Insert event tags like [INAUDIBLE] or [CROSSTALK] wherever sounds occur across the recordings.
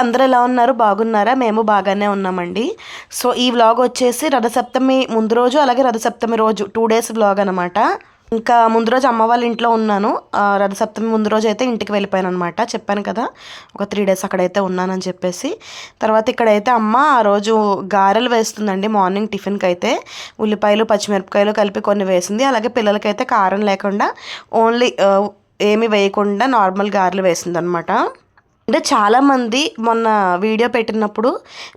అందరూ ఎలా ఉన్నారు? బాగున్నారా? మేము బాగానే ఉన్నామండి. సో ఈ వ్లాగ్ వచ్చేసి రథసప్తమి ముందు రోజు అలాగే రథసప్తమి రోజు టూ డేస్ వ్లాగ్ అనమాట ఇంకా ముందు రోజు అమ్మ వాళ్ళ ఇంట్లో ఉన్నాను. ఆ, రథసప్తమి ముందు రోజు అయితే ఇంటికి వెళ్ళిపోయాను అనమాట చెప్పాను కదా ఒక త్రీ డేస్ అక్కడైతే ఉన్నానని చెప్పేసి. తర్వాత ఇక్కడైతే అమ్మ ఆ రోజు గారెలు వేస్తుందండి మార్నింగ్ టిఫిన్కి అయితే. ఉల్లిపాయలు పచ్చిమిరపకాయలు కలిపి కొన్ని వేసింది. అలాగే పిల్లలకైతే కారం లేకుండా ఓన్లీ ఏమి వేయకుండా నార్మల్ గారెలు వేసింది అనమాట అంటే చాలామంది మొన్న వీడియో పెట్టినప్పుడు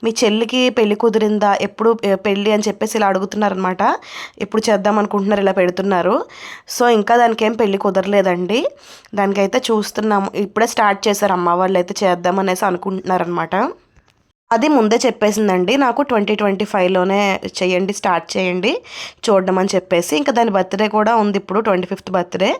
మీ చెల్లికి పెళ్ళి కుదిరిందా? ఎప్పుడు పెళ్ళి అని చెప్పేసి ఇలా అడుగుతున్నారనమాట ఎప్పుడు చేద్దాం అనుకుంటున్నారు? ఇలా పెడుతున్నారు. సో ఇంకా దానికి ఏం పెళ్ళి కుదరలేదండి. దానికైతే చూస్తున్నాము. ఇప్పుడే స్టార్ట్ చేశారు. అమ్మ వాళ్ళు అయితే చేద్దాం అనేసి అనుకుంటున్నారనమాట అది ముందే చెప్పేసిందండి. నాకు ట్వంటీ ట్వంటీ ఫైవ్లోనే చేయండి స్టార్ట్ చేయండి చూడడం అని చెప్పేసి. ఇంకా దాని బర్త్డే కూడా ఉంది ఇప్పుడు ట్వంటీ ఫిఫ్త్ బర్త్డే.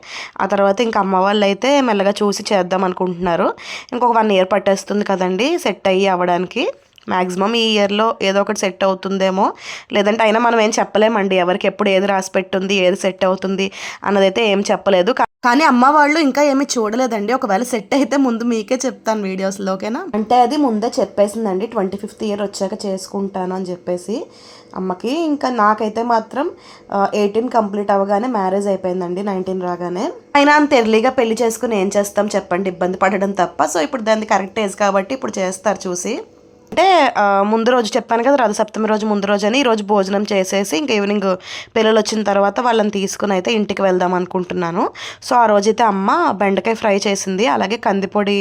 ఆ తర్వాత ఇంకా అమ్మ వాళ్ళు అయితే మెల్లగా చూసి చేద్దాం అనుకుంటున్నారు. ఇంకొక వన్ ఇయర్ పట్టేస్తుంది కదండి సెట్ అయ్యి అవ్వడానికి. మ్యాక్సిమం ఈ ఇయర్లో ఏదో ఒకటి సెట్ అవుతుందేమో. లేదంటే అయినా మనం ఏం చెప్పలేమండి ఎవరికి ఎప్పుడు ఏది రాసి పెట్టుంది ఏది సెట్ అవుతుంది అన్నదైతే ఏం చెప్పలేదు. కా- కానీ అమ్మ వాళ్ళు ఇంకా ఏమీ చూడలేదండి. ఒకవేళ సెట్ అయితే ముందు మీకే చెప్తాను వీడియోస్లో ఓకేనా అంటే అది ముందే చెప్పేసిందండి. ట్వంటీ ఫిఫ్త్ ఇయర్ వచ్చాక చేసుకుంటాను అని చెప్పేసి అమ్మకి. ఇంకా నాకైతే మాత్రం ఎయిటీన్ కంప్లీట్ అవ్వగానే మ్యారేజ్ అయిపోయిందండి నైన్టీన్ రాగానే. అయినా అంత ఎర్లీగా పెళ్ళి చేసుకుని ఏం చేస్తాం చెప్పండి. ఇబ్బంది పడడం తప్ప. సో ఇప్పుడు దాన్ని కరెక్ట్ ఏజ్ కాబట్టి ఇప్పుడు చేస్తారు చూసి. అంటే ముందు రోజు చెప్పాను కదా రథసప్తమి రోజు ముందు రోజు అని ఈరోజు భోజనం చేసేసి ఇంక ఈవినింగ్ పిల్లలు వచ్చిన తర్వాత వాళ్ళని తీసుకుని అయితే ఇంటికి వెళ్దాం అనుకుంటున్నాను. సో ఆ రోజైతే అమ్మ బెండకాయ ఫ్రై చేసింది. అలాగే కందిపొడి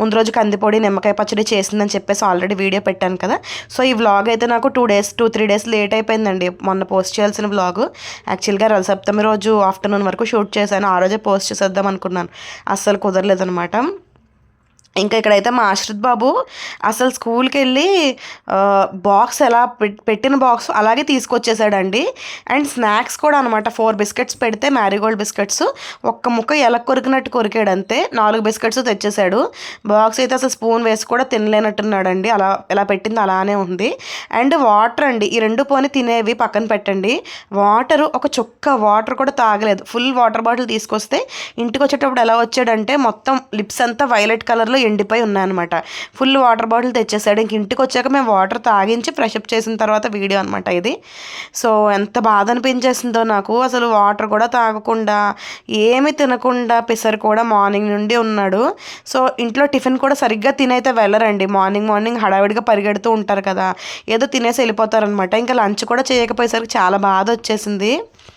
ముందు రోజు కందిపొడి నిమ్మకాయ పచ్చడి చేసిందని చెప్పేసి ఆల్రెడీ వీడియో పెట్టాను కదా. సో ఈ వ్లాగ్ అయితే నాకు two days two three days late అయిపోయిందండి. మొన్న పోస్ట్ చేయాల్సిన వ్లాగ్. యాక్చువల్గా రథసప్తమి రోజు ఆఫ్టర్నూన్ వరకు షూట్ చేశాను. ఆ రోజే పోస్ట్ చేసేద్దాం అనుకున్నాను. అస్సలు కుదరలేదనమాట ఇంకా ఇక్కడైతే మా ఆశ్రిత్ బాబు అసలు స్కూల్కి వెళ్ళి బాక్స్ ఎలా పెట్- పెట్టిన బాక్స్ అలాగే తీసుకొచ్చేసాడండి. అండ్ స్నాక్స్ కూడా అనమాట ఫోర్ బిస్కెట్స్ పెడితే మ్యారీగోల్డ్ బిస్కెట్స్ ఒక్క ముక్క ఎలా కొరికినట్టు కొరికాడు అంతే. నాలుగు బిస్కెట్స్ తెచ్చేసాడు. బాక్స్ అయితే అసలు స్పూన్ వేసి కూడా తినలేనట్టున్నాడండి. అలా ఎలా పెట్టింది అలానే ఉంది. అండ్ వాటర్ అండి. ఈ రెండు పోని తినేవి పక్కన పెట్టండి. వాటర్ ఒక చుక్క వాటర్ కూడా తాగలేదు. ఫుల్ వాటర్ బాటిల్ తీసుకొస్తే ఇంటికి వచ్చేటప్పుడు ఎలా వచ్చాడంటే మొత్తం లిప్స్ అంతా వైలెట్ కలర్లో ఎండిపోయి ఉన్నాయన్నమాట. ఫుల్ వాటర్ బాటిల్ తెచ్చేసాడు. ఇంక ఇంటికి వచ్చాక మేము వాటర్ తాగించి ఫ్రెషప్ చేసిన తర్వాత వీడియో అనమాట ఇది. సో ఎంత బాధ అనిపించేసిందో నాకు. అసలు వాటర్ కూడా తాగకుండా ఏమి తినకుండా పిసరు కూడా మార్నింగ్ నుండి ఉన్నాడు. సో ఇంట్లో టిఫిన్ కూడా సరిగ్గా తినైతే వెళ్ళరండి. మార్నింగ్ మార్నింగ్ హడావిడిగా పరిగెడుతూ ఉంటారు కదా. ఏదో తినేసి వెళ్ళిపోతారనమాట ఇంకా లంచ్ కూడా చేయకపోయేసరికి చాలా బాధ వచ్చేసింది.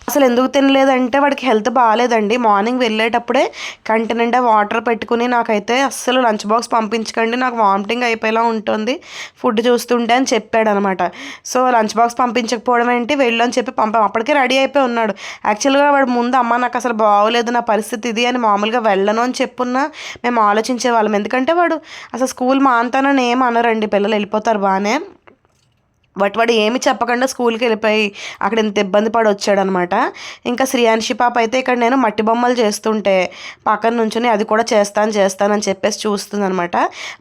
అసలు ఎందుకు తినలేదంటే వాడికి హెల్త్ బాగాలేదండి. మార్నింగ్ వెళ్ళేటప్పుడే కంటి నిండా వాటర్ పెట్టుకుని నాకైతే అస్సలు లంచ్ బాక్స్ పంపించకండి నాకు వామిటింగ్ అయిపోయేలా ఉంటుంది. ఫుడ్ చూస్తుంటే అని చెప్పాడు అనమాట సో లంచ్ బాక్స్ పంపించకపోవడం ఏంటి? వెళ్ళు అని చెప్పి పంపాం. అప్పటికే రెడీ అయిపోయి ఉన్నాడు. యాక్చువల్గా వాడు ముందు అమ్మ నాకు అసలు బాగోలేదు నా పరిస్థితి ఇది అని మామూలుగా వెళ్ళను అని చెప్పున్నా మేము ఆలోచించే వాళ్ళం. ఎందుకంటే వాడు అసలు స్కూల్ మాంతానని ఏం అనరండి. పిల్లలు వెళ్ళిపోతారు బాగానే. వాటి వాడు ఏమి చెప్పకుండా స్కూల్కి వెళ్ళిపోయి అక్కడ ఇంత ఇబ్బంది పడి వచ్చాడనమాట. ఇంకా శ్రీయాన్షి పాప అయితే ఇక్కడ నేను మట్టి బొమ్మలు చేస్తుంటే పక్కన నుంచుని అది కూడా చేస్తాను చేస్తానని చెప్పేసి చూస్తుందనమాట.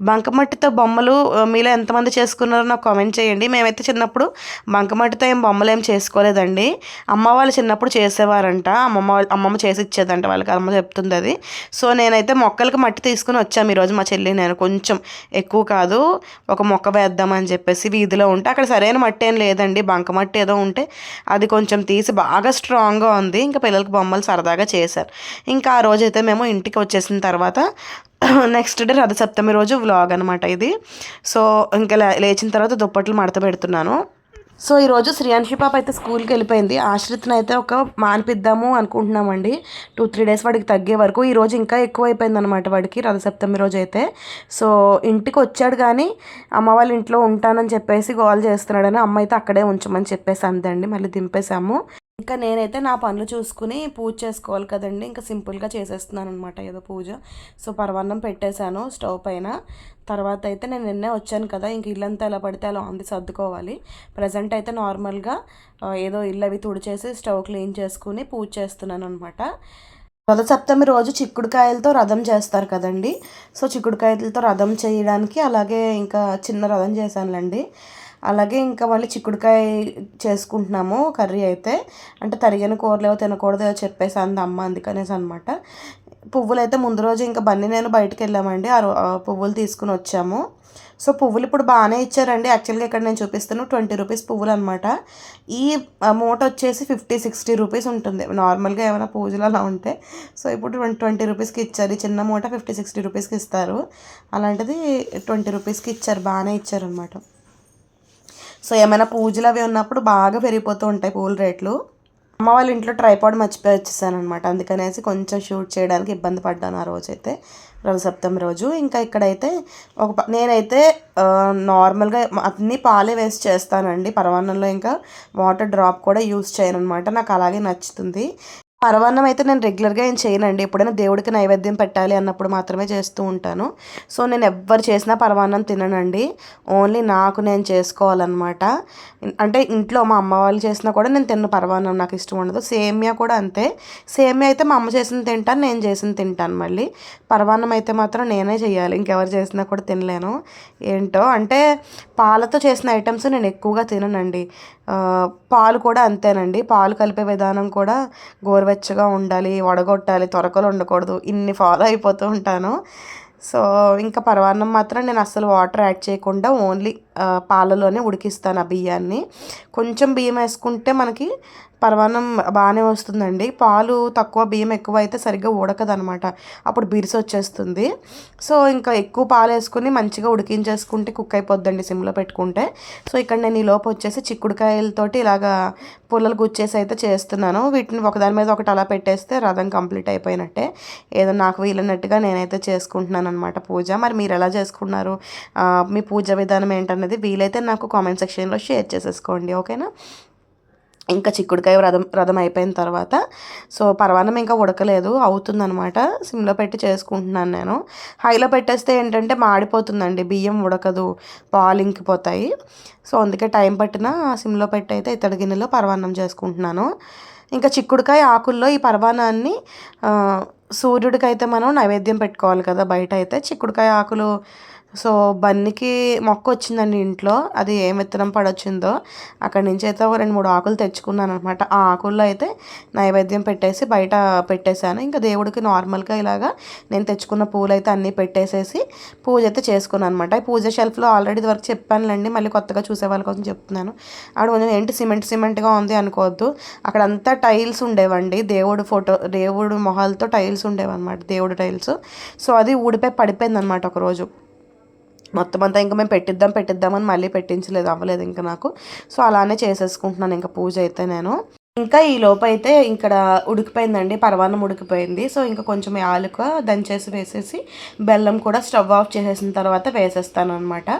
బంకమట్టితో బొమ్మలు మీలో ఎంతమంది చేసుకున్నారో నాకు కామెంట్ చేయండి. మేమైతే చిన్నప్పుడు బంకమట్టితో ఏం బొమ్మలు ఏం చేసుకోలేదండి. అమ్మ వాళ్ళు చిన్నప్పుడు చేసేవారంట. అమ్మమ్మ వాళ్ళ- అమ్మమ్మ చేసి ఇచ్చేదంట వాళ్ళకి అమ్మ చెప్తుంది అది. సో నేనైతే మొక్కలకి మట్టి తీసుకుని వచ్చాము ఈరోజు మా చెల్లి నేను. కొంచెం ఎక్కువ కాదు ఒక మొక్క వేద్దామని చెప్పేసి వీధిలో ఉంటే అక్కడ సరే సరైన మట్టి ఏం లేదండి. బంకమట్టి ఏదో ఉంటే అది కొంచెం తీసి బాగా స్ట్రాంగ్గా ఉంది. ఇంకా పిల్లలకి బొమ్మలు సరదాగా చేశారు. ఇంకా ఆ రోజైతే మేము ఇంటికి వచ్చేసిన తర్వాత [CLEARS THROAT] నెక్స్ట్ డే రథసప్తమి రోజు వ్లాగ్ అనమాట ఇది. సో ఇంకా లే- లేచిన తర్వాత దుప్పట్లు మడత పెడుతున్నాను. సో ఈరోజు శ్రీయాన్షి పాప అయితే స్కూల్కి వెళ్ళిపోయింది. ఆశ్రిత్ని అయితే ఒక మానిపిద్దాము అనుకుంటున్నామండి. టూ త్రీ డేస్ వాడికి తగ్గే వరకు. ఈ రోజు ఇంకా ఎక్కువ అయిపోయింది అనమాట వాడికి రథసప్తమి రోజు అయితే. సో ఇంటికి వచ్చాడు కానీ అమ్మ వాళ్ళ ఇంట్లో ఉంటానని చెప్పేసి గోల్ చేస్తున్నాడని అమ్మ అయితే అక్కడే ఉంచమని చెప్పేసి అందండి మళ్ళీ దింపేశాము. ఇంకా నేనైతే నా పనులు చూసుకుని పూజ చేసుకోవాలి కదండి. ఇంకా సింపుల్గా చేసేస్తున్నాను అనమాట ఏదో పూజ. సో పర్వాన్నం పెట్టేశాను స్టవ్ పైన. తర్వాత అయితే నేను నిన్నే వచ్చాను కదా. ఇంక ఇల్లంతా ఎలా పడితే అలా ఉంది సర్దుకోవాలి. ప్రజెంట్ అయితే నార్మల్గా ఏదో ఇల్లు అవి తుడిచేసి స్టవ్ క్లీన్ చేసుకుని పూజ చేస్తున్నాను అనమాట రథసప్తమి రోజు చిక్కుడుకాయలతో రథం చేస్తారు కదండి. సో చిక్కుడుకాయలతో రథం చేయడానికి అలాగే ఇంకా చిన్న రథం చేశానులేండి. అలాగే ఇంకా మళ్ళీ చిక్కుడుకాయ చేసుకుంటున్నాము కర్రీ అయితే. అంటే తరిగిన కూరలేవో తినకూడదు చెప్పేసి అంది అమ్మ అందుకనేసి అనమాట పువ్వులు అయితే ముందు రోజు ఇంకా బన్నీ నేను బయటకు వెళ్ళామండి. ఆ రో- పువ్వులు తీసుకుని వచ్చాము. సో పువ్వులు ఇప్పుడు బాగానే ఇచ్చారండి. యాక్చువల్గా ఇక్కడ నేను చూపిస్తాను ట్వంటీ రూపీస్ పువ్వులు అనమాట ఈ ఆ, మూట వచ్చేసి ఫిఫ్టీ సిక్స్టీ రూపీస్ ఉంటుంది. నార్మల్గా ఏమైనా పూజలు అలా ఉంటే. సో ఇప్పుడు ట్వంటీ ట్వంటీ రూపీస్కి ఇచ్చారు. ఈ చిన్న మూట ఫిఫ్టీ సిక్స్టీ రూపీస్కి ఇస్తారు. అలాంటిది ట్వంటీ రూపీస్కి ఇచ్చారు. బాగానే ఇచ్చారనమాట సో ఏమైనా పూజలు అవి ఉన్నప్పుడు బాగా పెరిగిపోతూ ఉంటాయి పూల రేట్లు. అమ్మ వాళ్ళ ఇంట్లో ట్రైపాడ్ మర్చిపోయి వచ్చేసాను అనమాట అందుకనేసి కొంచెం షూట్ చేయడానికి ఇబ్బంది పడ్డాను ఆ రోజైతే రెండు సప్తమి రోజు. ఇంకా ఇక్కడైతే ఒక నేనైతే నార్మల్గా అన్ని పాలే వేసి చేస్తానండి. పరమాన్నంలో ఇంకా వాటర్ డ్రాప్ కూడా యూస్ చేయను అనమాట నాకు అలాగే నచ్చుతుంది. పరవాన్నం అయితే నేను రెగ్యులర్గా ఏం చేయనండి. ఎప్పుడైనా దేవుడికి నైవేద్యం పెట్టాలి అన్నప్పుడు మాత్రమే చేస్తూ ఉంటాను. సో నేను ఎవ్వరు చేసినా పరవాన్నం తిననండి. ఓన్లీ నాకు నేను చేసుకోవాలన్నమాట. అంటే ఇంట్లో మా అమ్మ వాళ్ళు చేసినా కూడా నేను తిన్న పరవాన్నం నాకు ఇష్టం ఉండదు. సేమియా కూడా అంతే. సేమియా అయితే మా అమ్మ చేసింది తింటాను నేను చేసింది తింటాను మళ్ళీ. పరవాన్నం అయితే మాత్రం నేనే చేయాలి. ఇంకెవరు చేసినా కూడా తినలేను. ఏంటో అంటే పాలతో చేసిన ఐటమ్స్ నేను ఎక్కువగా తిననండి. పాలు కూడా అంతేనండి. పాలు కలిపే విధానం కూడా గోరు గోరువెచ్చగా ఉండాలి వడగొట్టాలి త్వరకలు ఉండకూడదు ఇన్ని ఫాలో అయిపోతూ ఉంటాను. సో ఇంకా పరవాన్నం మాత్రం నేను అస్సలు వాటర్ యాడ్ చేయకుండా ఓన్లీ పాలలోనే ఉడికిస్తాను ఆ బియ్యాన్ని. కొంచెం బియ్యం వేసుకుంటే మనకి పరమాన్నం బాగానే వస్తుందండి. పాలు తక్కువ బియ్యం ఎక్కువ అయితే సరిగ్గా ఉడకదనమాట. అప్పుడు బిరిసి వచ్చేస్తుంది. సో ఇంకా ఎక్కువ పాలు వేసుకుని మంచిగా ఉడికించేసుకుంటే కుక్ అయిపోద్దండి సిమ్లో పెట్టుకుంటే. సో ఇక్కడ నేను ఈ లోపు వచ్చేసి చిక్కుడుకాయలతోటి ఇలాగా పుల్లలు గుచ్చేసి అయితే చేస్తున్నాను. వీటిని ఒకదాని మీద ఒకటి అలా పెట్టేస్తే రథం కంప్లీట్ అయిపోయినట్టే. ఏదో నాకు వీలైనట్టుగా నేనైతే చేసుకుంటున్నాను అనమాట పూజ. మరి మీరు ఎలా చేసుకున్నారు? మీ పూజ విధానం అనేది వీలైతే నాకు కామెంట్ సెక్షన్లో షేర్ చేసేసుకోండి ఓకేనా? ఇంకా చిక్కుడుకాయ రథం రథం అయిపోయిన తర్వాత సో పరవాన్నం ఇంకా ఉడకలేదు అవుతుందనమాట సిమ్లో పెట్టి చేసుకుంటున్నాను నేను. హైలో పెట్టేస్తే ఏంటంటే మాడిపోతుందండి బియ్యం ఉడకదు పాలు ఇంకిపోతాయి. సో అందుకే టైం పట్టిన సిమ్లో పెట్టి అయితే ఇత్తడి గిన్నెలో పరమాన్నం చేసుకుంటున్నాను. ఇంకా చిక్కుడుకాయ ఆకుల్లో ఈ పరమాణాన్ని సూర్యుడికి సూర్యుడికైతే మనం నైవేద్యం పెట్టుకోవాలి కదా బయట అయితే. చిక్కుడుకాయ ఆకులు సో బన్నికి మొక్క వచ్చిందండి ఇంట్లో. అది ఏం విత్తనం పడొచ్చిందో. అక్కడి నుంచి అయితే ఒక రెండు మూడు ఆకులు తెచ్చుకున్నాను అనమాట ఆ ఆకుల్లో అయితే నైవేద్యం పెట్టేసి బయట పెట్టేశాను. ఇంకా దేవుడికి నార్మల్గా ఇలాగా నేను తెచ్చుకున్న పూలు అయితే అన్నీ పెట్టేసేసి పూజ అయితే చేసుకున్నాను అనమాట ఈ పూజ షెల్ఫ్లో ఆల్రెడీ వరకు చెప్పానులేండి మళ్ళీ కొత్తగా చూసే వాళ్ళ కోసం చెప్తున్నాను. అక్కడ కొంచెం ఏంటి సిమెంట్ సిమెంట్గా ఉంది అనుకోవద్దు. అక్కడ అంతా టైల్స్ ఉండేవండి. దేవుడు ఫోటో దేవుడు మొహాలతో టైల్స్ ఉండేవన్నమాట దేవుడు టైల్స్. సో అది ఊడిపోయి పడిపోయింది అనమాట ఒకరోజు. మొత్తం అంతా ఇంకా మేము పెట్టిద్దాం పెట్టిద్దామని మళ్ళీ పెట్టించలేదు అవ్వలేదు ఇంకా నాకు. సో అలానే చేసేసుకుంటున్నాను ఇంకా పూజ అయితే నేను. ఇంకా ఈ లోపు అయితే ఇక్కడ ఉడికిపోయిందండి పరవాన్నం ఉడికిపోయింది. సో ఇంకా కొంచెం ఆలుక దంచేసి వేసేసి బెల్లం కూడా స్టవ్ ఆఫ్ చేసేసిన తర్వాత వేసేస్తాను అనమాట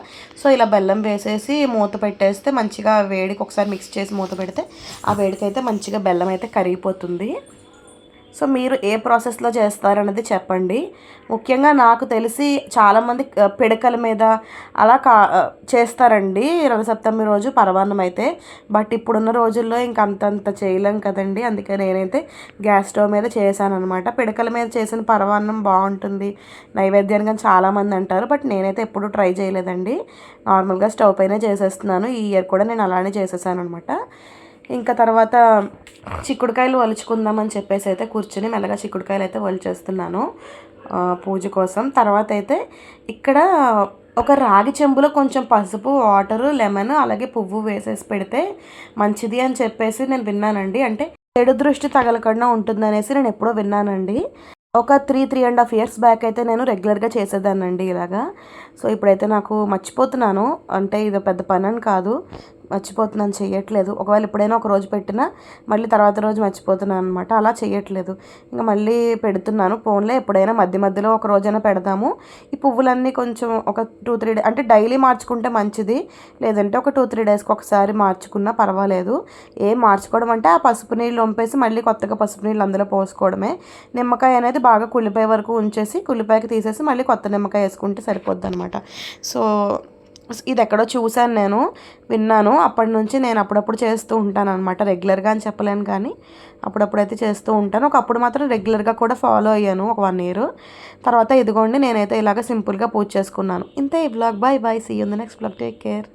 సో ఇలా బెల్లం వేసేసి మూత పెట్టేస్తే మంచిగా వేడికి ఒకసారి మిక్స్ చేసి మూత పెడితే ఆ వేడికి అయితే మంచిగా బెల్లం అయితే కరిగిపోతుంది. సో మీరు ఏ ప్రాసెస్లో చేస్తారనేది చెప్పండి. ముఖ్యంగా నాకు తెలిసి చాలామంది పిడకల మీద అలా కా చేస్తారండి. రథసప్తమి రోజు పరవాన్నం అయితే. బట్ ఇప్పుడున్న రోజుల్లో ఇంక అంతంత చేయలేం కదండి. అందుకే నేనైతే గ్యాస్ స్టవ్ మీద చేశాను అనమాట పిడకల మీద చేసిన పరవాన్నం బాగుంటుంది. నైవేద్యానికి అని చాలామంది అంటారు. బట్ నేనైతే ఎప్పుడూ ట్రై చేయలేదండి. నార్మల్గా స్టవ్ పైన చేసేస్తున్నాను. ఈ ఇయర్ కూడా నేను అలానే చేసేసాను అనమాట ఇంకా తర్వాత చిక్కుడుకాయలు వలుచుకుందామని చెప్పేసి అయితే కూర్చుని మెల్లగా చిక్కుడుకాయలు అయితే వలిచేస్తున్నాను పూజ కోసం. తర్వాత అయితే ఇక్కడ ఒక రాగి చెంబులో కొంచెం పసుపు వాటరు లెమన్ అలాగే పువ్వు వేసేసి పెడితే మంచిది అని చెప్పేసి నేను విన్నానండి. అంటే చెడు దృష్టి తగలకుండా ఉంటుందనేసి నేను ఎప్పుడో విన్నానండి. ఒక three three and half years back అయితే నేను రెగ్యులర్గా చేసేదానండి ఇలాగా. సో ఇప్పుడైతే నాకు మర్చిపోతున్నాను. అంటే ఇది పెద్ద పని అని కాదు. మర్చిపోతున్నాను చేయట్లేదు ఒకవేళ ఎప్పుడైనా ఒక రోజు పెట్టినా మళ్ళీ తర్వాత రోజు మర్చిపోతున్నాను అనమాట అలా చేయట్లేదు ఇంకా మళ్ళీ పెడుతున్నాను. ఫోన్లో ఎప్పుడైనా మధ్య మధ్యలో ఒక రోజైనా పెడదాము ఈ పువ్వులన్నీ కొంచెం ఒక టూ త్రీ డే అంటే డైలీ మార్చుకుంటే మంచిది. లేదంటే ఒక టూ త్రీ డేస్కి ఒకసారి మార్చుకున్నా పర్వాలేదు. ఏం మార్చుకోవడం అంటే ఆ పసుపు నీళ్ళు వంపేసి మళ్ళీ కొత్తగా పసుపు నీళ్ళు అందులో పోసుకోవడమే. నిమ్మకాయ అనేది బాగా కుళ్ళిపోయే వరకు ఉంచేసి కుళ్ళిపాయకి తీసేసి మళ్ళీ కొత్త నిమ్మకాయ వేసుకుంటే సరిపోద్ది అనమాట సో ఇది ఎక్కడో చూశాను నేను విన్నాను. అప్పటి నుంచి నేను అప్పుడప్పుడు చేస్తూ ఉంటాను అనమాట రెగ్యులర్గా అని చెప్పలేను కానీ అప్పుడప్పుడు అయితే చేస్తూ ఉంటాను. ఒకప్పుడు మాత్రం రెగ్యులర్గా కూడా ఫాలో అయ్యాను ఒక వన్ ఇయర్. తర్వాత ఇదిగోండి నేనైతే ఇలాగ సింపుల్గా పూజ చేసుకున్నాను. ఇంతే ఈ blog. Bye bye. See you the next blog take care